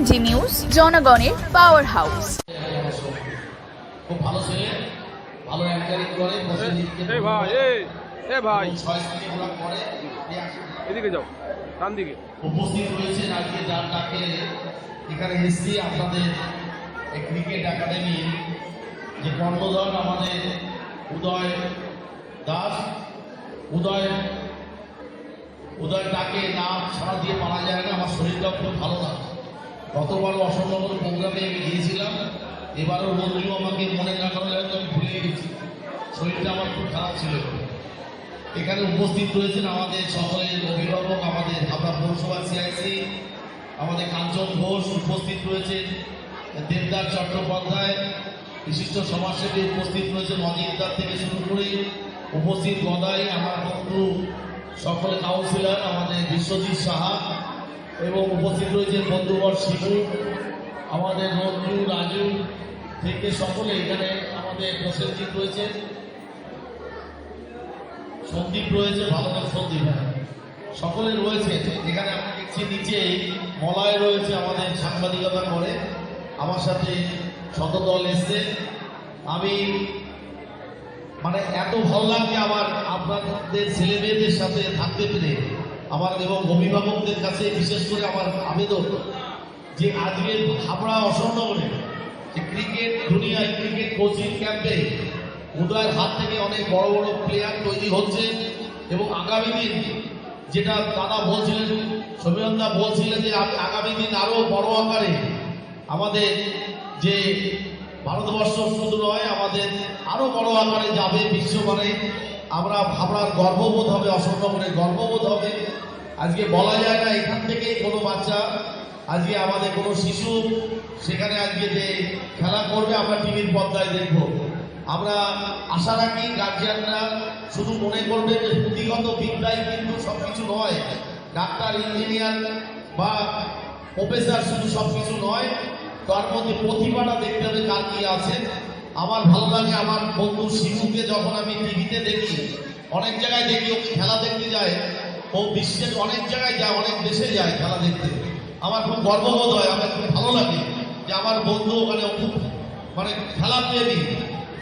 MG news জনগণের power house খুব ভালো ছেলে ভালো করে এই ভাই এই এ ভাই। এদিকে যাও ডান দিকে। উপস্থিত রয়েছেন আজকে যার ডাকে এখানে এসছি আপনাদের এই ক্রিকেট একাডেমির যে কর্ণধর আমাদের উদয় দাস। উদয় উদয় ডাকে নাম সারা দিয়ে পারা যায় না আমার শরীরটাও খুব ভালো না গতবারও অসম্ভব প্রোগ্রামে আমি গিয়েছিলাম। এবারও বন্ধু আমাকে মনে রাখানো হয়তো আমি ভুলে গেছি। শরীরটা আমার খুব খারাপ ছিল। এখানে উপস্থিত রয়েছেন আমাদের সকলের অভিভাবক, আমাদের হাবড়া পৌরসভা সিআইসি আমাদের কাঞ্চন ঘোষ উপস্থিত রয়েছেন, দেবদার চট্টোপাধ্যায়, বিশিষ্ট সমাজসেবী উপস্থিত রয়েছেন অজিতদার থেকে শুরু করে উপস্থিত গদাই, আমার বন্ধু, সকলে কাউন্সিলর আমাদের বিশ্বজিৎ সাহা এবং উপস্থিত রয়েছেন বন্ধুবর শিবু, আমাদের রঞ্জু রাজু থেকে সকলে এখানে আমাদের প্রসেনজিৎ রয়েছে। সন্দীপ রয়েছে, ভালো করে সন্দীপ হ্যাঁ। সকলে রয়েছে, এখানে আমরা দেখছি নিচে মলায় রয়েছে আমাদের সাংবাদিকতা করে আমার সাথে শতদল এসছে। আমি মানে এত ভালো লাগছে আমার আপনাদের ছেলে মেয়েদের সাথে থাকতে পেরে। আমার এবং অভিভাবকদের কাছে, বিশেষ করে আমার আবেদন, যে আজকে হাবড়া অসম্ভবনে যে ক্রিকেট দুনিয়ায় ক্রিকেট কোচিং ক্যাম্পে উদয়ের হাত থেকে অনেক বড় বড় প্লেয়ার তৈরি হচ্ছে এবং আগামী দিন যেটা দাদা বলছিলেন, সমীরন্দা বলছিলেন যে আগামী দিন আরও বড় আকারে আমাদের যে ভারতবর্ষ শুধু নয়, আমাদের আরও বড় আকারে যাবে বিশ্বমানে। আমরা ভাবনার গর্ববোধ হবে, অসম্ভবনে গর্ববোধ হবে। আজকে বলা যায় না এখান থেকেই কোনো বাচ্চা, আজকে আমাদের কোনো শিশু, সেখানে আজকে যে খেলা করবে আমরা টিভির পর্দায় দেখব। আমরা আশা রাখি গার্জিয়ানরা শুধু মনে করবে যে পুঁথিগত বিদ্যাই কিন্তু সব কিছু নয়, ডাক্তার ইঞ্জিনিয়ার বা প্রফেসর শুধু সব কিছু নয়, তার মধ্যে প্রতিভাটা দেখতে হবে কার কি আছে। আমার ভালো লাগে আমার বন্ধু শিশুকে যখন আমি টিভিতে দেখি, অনেক জায়গায় দেখি, ও খেলা দেখতে যায় ও বিশ্বের অনেক জায়গায় যায়, অনেক দেশে যায় খেলা দেখতে। আমার খুব গর্ববোধ হয়, আমার খুব ভালো লাগে যে আমার বন্ধু ওখানে খুব মানে খেলা প্রেমী,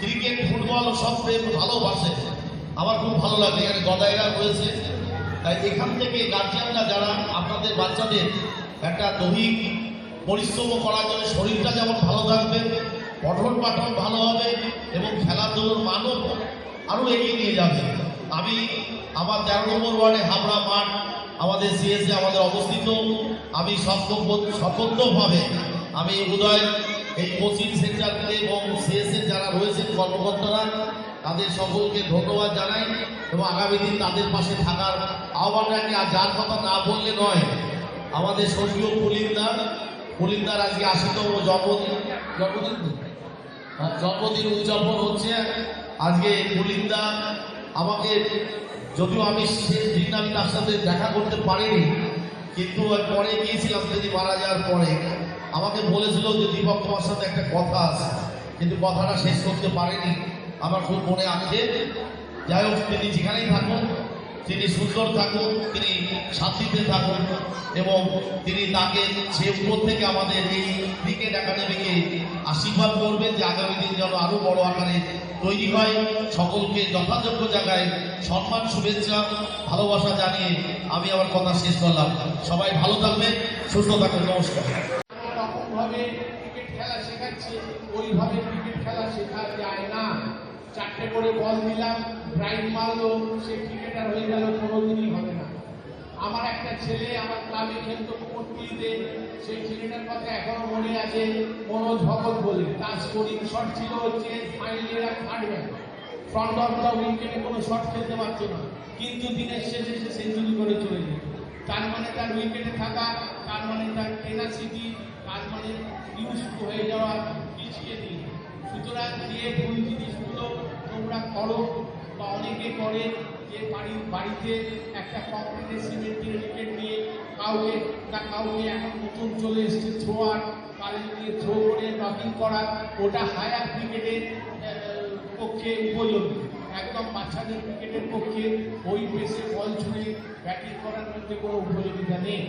ক্রিকেট, ফুটবল সব প্রেম ভালোবাসে। আমার খুব ভালো লাগে, এখানে গদাইরা রয়েছে। তাই এখান থেকে গার্জিয়ানরা যারা, আপনাদের বাচ্চাদের একটা দৈহিক পরিশ্রম করার জন্য শরীরটা যেমন ভালো থাকবে পঠন পাঠন ভালো হবে, এবং খেলাধুলোর মানও আরও এগিয়ে নিয়ে যাবে। আমি আমার তেরো নম্বর ওয়ার্ডে হাবড়া মাঠ আমাদের সিএসএ আমাদের অবস্থিত। আমি সতর্কভাবে আমি উদয় এই কোচিং সেন্টারকে এবং সিএসএ যারা রয়েছেন কর্মকর্তারা তাদের সকলকে ধন্যবাদ জানাই এবং আগামী দিন তাদের পাশে থাকার আহ্বান রাখি। আর যার কথা না বললে নয় আমাদের স্বর্গীয় পুলিন্দার পুলিন্দার আজকে আশিতম জন্মদিন। জন্মদিন? হ্যাঁ, জন্মদিন উদযাপন হচ্ছে। আজকে পুলিন্দা আমাকে যদিও আমি শেষ দিন আমি তার সাথে দেখা করতে পারিনি, কিন্তু পরে গিয়েছিলাম যদি মারা যাওয়ার পরে। আমাকে বলেছিল যে দীপক তোমার সাথে একটা কথা আছে, কিন্তু কথাটা শেষ করতে পারেনি। আমার খুব মনে আছে। যাই হোক, তিনি যেখানেই থাকুন তিনি সুন্দর থাকুন, তিনি শান্তিতে থাকুন এবং তিনি তাকে সে উপর থেকে আমাদের এই ক্রিকেট একাডেমিকে আশীর্বাদ করবেন যে আগামী দিন যেন আরও বড় আকারে তৈরি হয়। সকলকে যথাযোগ্য জায়গায় সম্মান, শুভেচ্ছা, ভালোবাসা জানিয়ে আমি আমার কথা শেষ করলাম। সবাই ভালো থাকবেন, সুস্থ থাকবেন। নমস্কার। ক্রিকেট খেলা ওইভাবে ক্রিকেট খেলা শেখা যায় না। চারটে করে বল দিলাম ড্রাইভ মারলো, সে ক্রিকেটার হয়ে গেল, কোনোদিনই হবে না। আমার একটা ছেলে আমার ক্লাবে খেলতো কুমোরটুলিতে সেই ছেলেটার কথা এখনও মনে আছে, মনোজ ভগত বলে। তার স্কোরিং শট ছিল হচ্ছে ফাইনালি আর থার্ড ফ্রন্ট অফ দ্য উইকেটে কোনো শট খেলতে পারতো না। কিন্তু দিনের শেষে সে সেঞ্চুরি করে চলে যেত তার মানে তার উইকেটে থাকা, তার মানে তার টেনাসিটি তার মানে ইউজ হয়ে যাওয়া পিছিয়ে দিই সুতরাং যে ভুল জিনিসগুলো তোমরা করো, বা অনেকে করে যে বাড়ির বাড়িতে একটা কংক্রিটের সিমেন্টের উইকেট নিয়ে কাউকে না কাউকে এখন নতুন চলে এসেছে থ্রোয়ার কারেন্ট দিয়ে থ্রো করে নকিং করা ওটা হায়ার ক্রিকেটের পক্ষে উপযোগী। একদম বাচ্চাদের ক্রিকেটের পক্ষে ওই পেসে বল ছুঁড়ে ব্যাটিং করার মধ্যে কোনো উপযোগিতা নেই।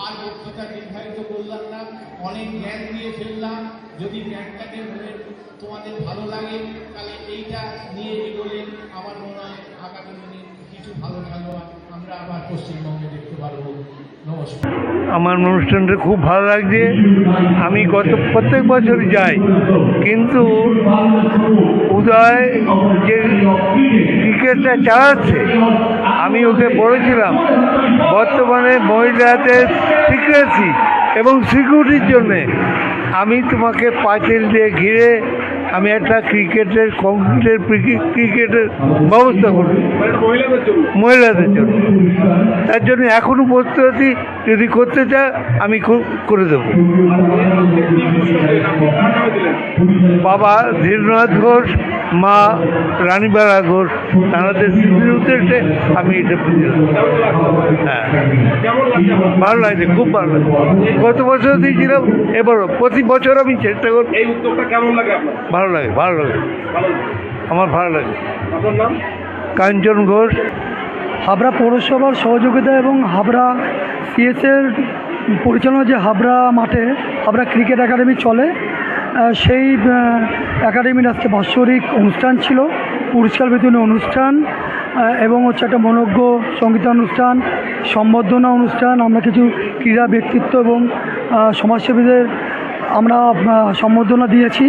আর বক্তৃতা নির্ধারিত করলাম না, অনেক জ্ঞান দিয়ে ফেললাম। যদি জ্ঞানটাকে মনে তোমাদের ভালো লাগে, তাহলে এইটা নিয়ে এগোলে আমার মনে হয় আগামী দিনে কিছু ভালো খেলোয়াড় আমরা আবার পশ্চিমবঙ্গে দেখতে পারব। আমার অনুষ্ঠানটা খুব ভালো লাগছে। আমি গত প্রত্যেক বছর যাই, কিন্তু উদয় যে ক্রিকেটটা চালাচ্ছে আমি ওকে পড়েছিলাম। বর্তমানে মহিলাদের সিক্রেসি এবং সিকিউরিটির জন্যে। আমি তোমাকে পাঁচিল দিয়ে ঘিরে আমি একটা ক্রিকেটের কংক্রিটের ক্রিকেটের ব্যবস্থা করব। মহিলাদের জন্য। তার জন্য এখনও প্রস্তুতি যদি করতে চায় আমি খুব করে দেবো। বাবা ধীরনাথ ঘোষ মা রানীবালা ঘোষ তাদের স্মৃতির উদ্দেশ্যে আমি এটা হ্যাঁ। ভালো লাগছে খুব ভালো লাগছে। গত বছর দিয়েছিলাম এবারও প্রতি বছর আমি চেষ্টা করি এই উদ্যোগটা কেমন লাগে আপনার? ভালো লাগে ভালো লাগে। আমার ভালো লাগে। কাঞ্চন ঘোষ। হাবড়া পৌরসভার সহযোগিতা এবং হাবড়া সিএসের পরিচালনা যে হাবড়া মাঠে হাবড়া ক্রিকেট একাডেমি চলে সেই একাডেমির আজকে বাৎসরিক অনুষ্ঠান ছিল পুরস্কার বিতরণী অনুষ্ঠান এবং হচ্ছে একটা মনজ্ঞ সঙ্গীতানুষ্ঠান সম্বর্ধনা অনুষ্ঠান আমরা কিছু ক্রীড়া ব্যক্তিত্ব এবং সমাজসেবীদের আমরা সম্বর্ধনা দিয়েছি।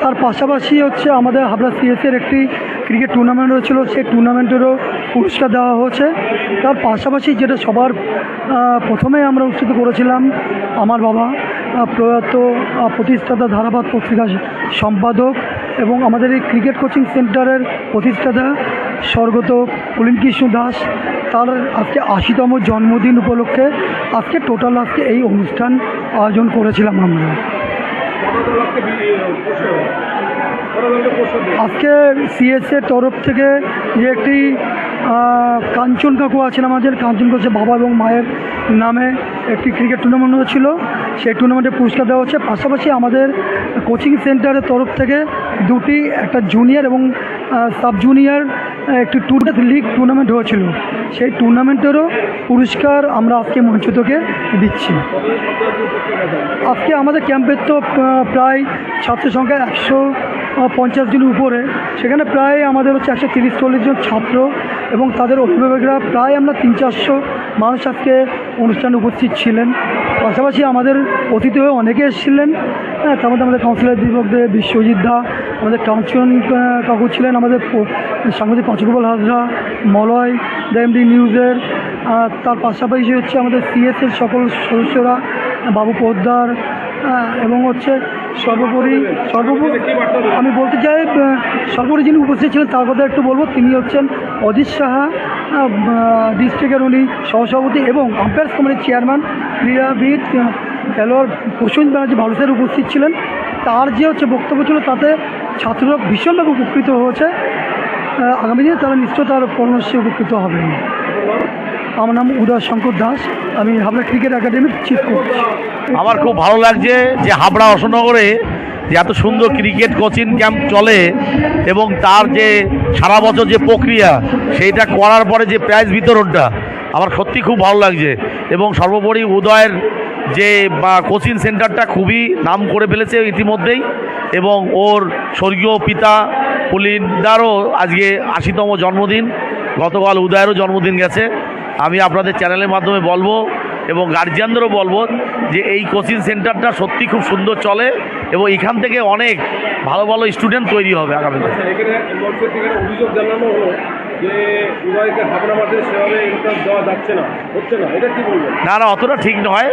তার পাশাপাশি হচ্ছে আমাদের হাবড়া সিএসের একটি ক্রিকেট টুর্নামেন্ট হয়েছিল সেই টুর্নামেন্টেরও পুরস্কার দেওয়া হয়েছে। তার পাশাপাশি যেটা সবার প্রথমে আমরা উৎসিত করেছিলাম, আমার বাবা প্রয়াত প্রতিষ্ঠাতা ধারাবাদ পত্রিকার সম্পাদক এবং আমাদের এই ক্রিকেট কোচিং সেন্টারের প্রতিষ্ঠাতা স্বর্গত পুলিনকৃষ্ণ দাস। তার আজকে আশিতম জন্মদিন উপলক্ষে আজকে টোটাল আজকে এই অনুষ্ঠান আয়োজন করেছিলাম আমরা। আজকে সিএসএর তরফ থেকে যে একটি কাঞ্চন কাকু আছেন আমাদের। কাঞ্চন কাকু বাবা এবং মায়ের নামে একটি ক্রিকেট টুর্নামেন্ট হয়েছিল। সেই টুর্নামেন্টে পুরস্কার দেওয়া হচ্ছে। পাশাপাশি আমাদের কোচিং সেন্টারের তরফ থেকে দুটি, একটা জুনিয়র এবং সাব জুনিয়র একটি টুর লিগ টুর্নামেন্ট হয়েছিল। সেই টুর্নামেন্টেরও পুরস্কার আমরা আজকে মঞ্চ থেকে দিচ্ছি। আজকে আমাদের ক্যাম্পের তো প্রায় ছাত্র সংখ্যা একশো পঞ্চাশ জনের উপরে। সেখানে প্রায় আমাদের হচ্ছে একশো তিরিশ, চল্লিশ জন ছাত্র এবং তাদের অভিভাবকরা প্রায় আমরা তিন চারশো মানুষ আজকে অনুষ্ঠানে উপস্থিত ছিলেন। পাশাপাশি আমাদের অতিথি হয়ে অনেকে এসেছিলেন। হ্যাঁ তার মধ্যে আমাদের কাউন্সিলর দীপক দে, বিশ্বজিৎ দা, আমাদের কাঞ্চন কাকু ছিলেন, আমাদের সাংবাদিক পঞ্চগোপাল হাজরা, মলয় এমডি নিউজের তার পাশাপাশি হচ্ছে আমাদের সিএসের সকল সদস্যরা, বাবু পোদ্দার এবং হচ্ছে সর্বোপরি সর্বোপরি আমি বলতে চাই সর্বোপরি যিনি উপস্থিত ছিলেন, তার কথা একটু বলব। তিনি হচ্ছেন অজিত সাহা ডিস্ট্রিক্টের উনি সহসভাপতি এবং আম্পায়ার্স কমিটির চেয়ারম্যান ক্রীড়াবিদ খেলোয়াড় প্রসেন ব্যানার্জি ভারতের উপস্থিত ছিলেন। তার যে হচ্ছে বক্তব্য ছিল, তাতে ছাত্ররা ভীষণভাবে উপকৃত হয়েছে। আগামী দিনে তারা নিশ্চয় তার পরামর্শে উপকৃত হবেন। আমার নাম উদয় শঙ্কর দাস। আমি হাবড়া ক্রিকেট একাডেমির চিফ কোচ আমার খুব ভালো লাগছে যে হাবড়া অশোকনগরে যে এত সুন্দর ক্রিকেট কোচিং ক্যাম্প চলে এবং তার যে সারা বছর যে প্রক্রিয়া, সেইটা করার পরে যে প্রাইজ বিতরণটা, আমার সত্যি খুব ভালো লাগছে। এবং সর্বোপরি উদয়ের যে, বা কোচিং সেন্টারটা খুবই নাম করে ফেলেছে ইতিমধ্যেই এবং ওর স্বর্গীয় পিতা পুলিনদারও আজকে আশিতম জন্মদিন। গতকাল উদয়েরও জন্মদিন গেছে। আমি আপনাদের চ্যানেলের মাধ্যমে বলব এবং গার্জিয়ানদেরও বলব যে এই কোচিং সেন্টারটা সত্যি খুব সুন্দর চলে এবং এখান থেকে অনেক ভালো ভালো স্টুডেন্ট তৈরি হবে আগামীতে এখানে অভিযোগ জানানো হলো যে উদয়কে ভাবনা মাঠে সেভাবে ইনকাম দেওয়া যাচ্ছে না হচ্ছে না? এটা কি বলবেন? না না অতটা ঠিক নয়।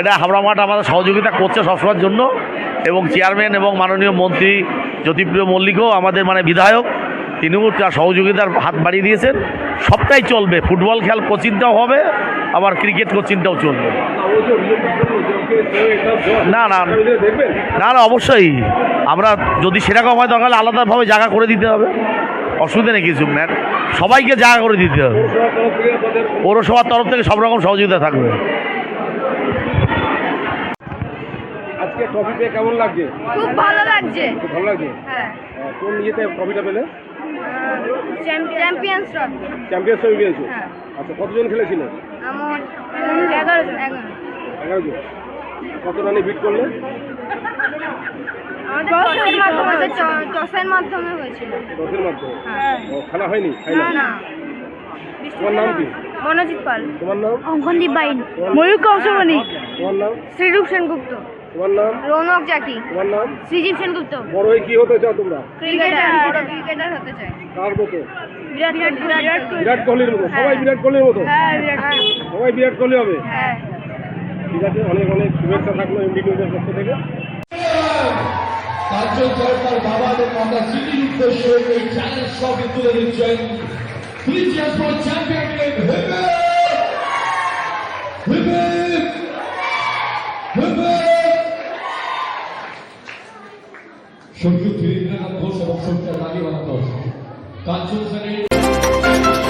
এটা হাবড়া মাঠ আমাদের সহযোগিতা করছে সবসময়ের জন্য এবং চেয়ারম্যান এবং মাননীয় মন্ত্রী জ্যোতিপ্রিয় মল্লিকও আমাদের মানে বিধায়ক। তিনিও তার সহযোগিতার হাত বাড়িয়ে দিয়েছেন। সবটাই চলবে। ফুটবল খেল কোচিংটাও হবে আবার ক্রিকেট কোচিংটাও চলবে। না না, না। না অবশ্যই। আমরা যদি সেরকম হয় তাহলে আলাদাভাবে জায়গা করে দিতে হবে। অসুবিধা নেই কিছু। ম্যাট সবাইকে জায়গা করে দিতে হবে। পৌরসভার তরফ থেকে সব রকম সহযোগিতা থাকবে। আজকে ট্রফি পেয়ে কেমন লাগছে? খুব ভালো লাগছে। খুব ভালো লাগছে? হ্যাঁ। কোন ইয়েতে ট্রফিটা পেলে? চ্যাম্পিয়ন্স ট্রফি চ্যাম্পিয়ন্স ট্রফি পেয়েছ? হ্যাঁ। আচ্ছা কতজন খেলেছিল? আমার এগারো জন। এগারো এগারো জন। কত রানে বিট করলে? টসের টসের মাধ্যমে হয়েছিল। দশের মাধ্যমে হ্যাঁ। খেলা হয়নি? না তোমার নাম কি? মনোজিৎ পাল। তোমার নাম? অঙ্কনদীপ বাইন। ময়ূর কৌশমণিক তোমার নাম? শ্রীরূপ সেনগুপ্ত। তোমার নাম? রৌনক জাকি তোমার নাম? শ্রীজীব সেনগুপ্ত। বড় হয়ে কি হতে চাও তোমরা? ক্রিকেটার। বড় ক্রিকেটার হতে চাই। কার মতো? বিরাট কোহলির মতো। সবাই বিরাট কোহলির মতো? হ্যাঁ বিরাট সবাই বিরাট কোহলি হবে? হ্যাঁ। ঠিক আছে অনেক অনেক শুভেচ্ছা থাকল এমডি নিউজের পক্ষ থেকে। কার্জন সরকার বাবা এবং আমরা সিটির উদ্দেশ্যে এই চ্যালেঞ্জ সবই তুলে দিচ্ছেন। Please just for champion league. Hip it! સ્વર્ગીય ધીરેન્દ્રનાથ Bose સમક્ષ ઉચ્ચારવાની વાર્તાઓ છે. કાચું સરે